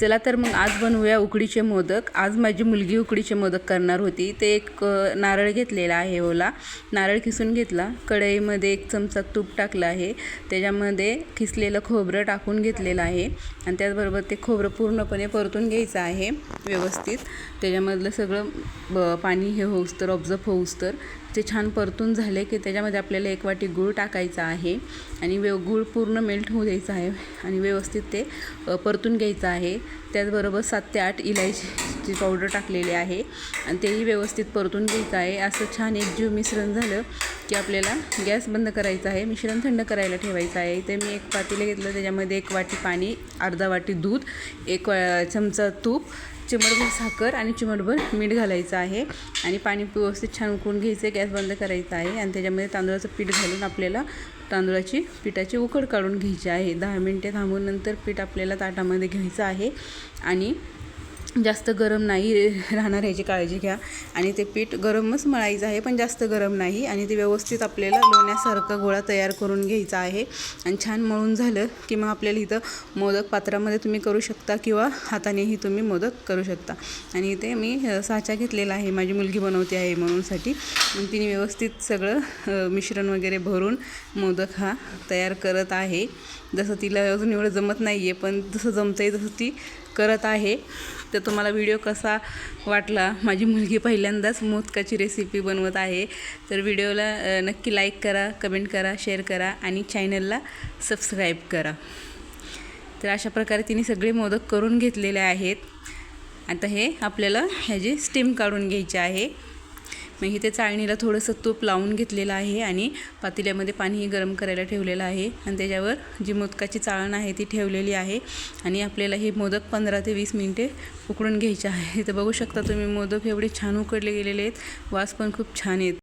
चला तर मग आज बनवूया उकडीचे मोदक. आज माझी मुलगी उकडीचे मोदक करणार होती. ते एक नारळ घेतलेला आहे ओला. नारळ किसून घेतला. कढईमध्ये एक चमचा तूप टाकलं आहे. त्याच्यामध्ये किसलेलं खोबरं टाकून घेतलेलं आहे. आणि त्याचबरोबर ते खोबरं पूर्णपणे परतून घ्यायचं आहे व्यवस्थित. त्याच्यामधलं सगळं ब पाणी हे होऊस तर ऑब्झर्व होऊस तर. ते छान परतून झाले की त्याच्यामध्ये आपल्याला एक वाटी गूळ टाकायचा आहे आणि व्यव गूळ पूर्ण मेल्ट होऊ द्यायचा आहे आणि व्यवस्थित ते परतून घ्यायचं आहे. त्याचबरोबर सात ते आठ इलायची इलायचीची पावडर टाकलेली आहे आणि तेही व्यवस्थित परतून घ्यायचं आहे. असं छान एकजीव मिश्रण झालं की आपल्याला गॅस बंद करायचा आहे मिश्रण थंड करायला ठेवायचं आहे. इथे मी एक पातेलं घेतलं त्याच्यामध्ये एक वाटी पाणी अर्धा वाटी दूध एक चमचा तूप चिमटभर साखर आणि चिमटभर मीठ घालायचं आहे. आणि पाणी व्यवस्थित छान उकळून घ्यायचं आहे गॅस बंद करायचा आहे. आणि त्याच्यामध्ये तांदूळाचं पीठ घालून आपल्याला तांदूळाची पिठाची उकड काढून घ्यायची आहे. दहा मिनटे थांबून नंतर पीठ आपल्याला ताटामध्ये घ्यायचं आहे. आणि जास्त गरम नाही राहणार ह्याची काळजी घ्या. आणि ते पीठ गरमच मळायचं आहे पण जास्त गरम नाही. आणि ते व्यवस्थित आपल्याला लोण्यासारखा गोळा तयार करून घ्यायचा आहे. आणि छान मळून झालं की मग आपल्याला इथं मोदक पात्रामध्ये तुम्ही करू शकता किंवा हातानेही तुम्ही मोदक करू शकता. आणि इथे मी साचा घेतलेला आहे माझी मुलगी बनवते आहे म्हणूनसाठी मग तिने व्यवस्थित सगळं मिश्रण वगैरे भरून मोदक हा तयार करत आहे. जसं तिला अजून एवढं जमत नाही आहे पण जसं जमतं आहे तसं ती करत आहे. तर तुम्हाला व्हिडिओ कसा वाटला? माझी मुलगी पहिल्यांदाच मोदकाची रेसिपी बनवत आहे. तर व्हिडिओला नक्की लाईक करा कमेंट करा शेअर करा आणि चॅनलला सबस्क्राईब करा. तर अशा प्रकारे तिने सगळे मोदक करून घेतलेले आहेत. आता हे आपल्याला ह्याची स्टीम काढून घ्यायची आहे. मग इथे चाळणीला थोडंसं तूप लावून घेतलेलं आहे आणि पातेल्यामध्ये पाणीही गरम करायला ठेवलेलं आहे. आणि त्याच्यावर जी मोदकाची चाळण आहे ती ठेवलेली आहे. आणि आपल्याला हे मोदक पंधरा ते वीस मिनटे उकडून घ्यायचे आहे. इथं बघू शकता तुम्ही मोदक एवढे छान उकडले गेलेले आहेत. वास पण खूप छान येत.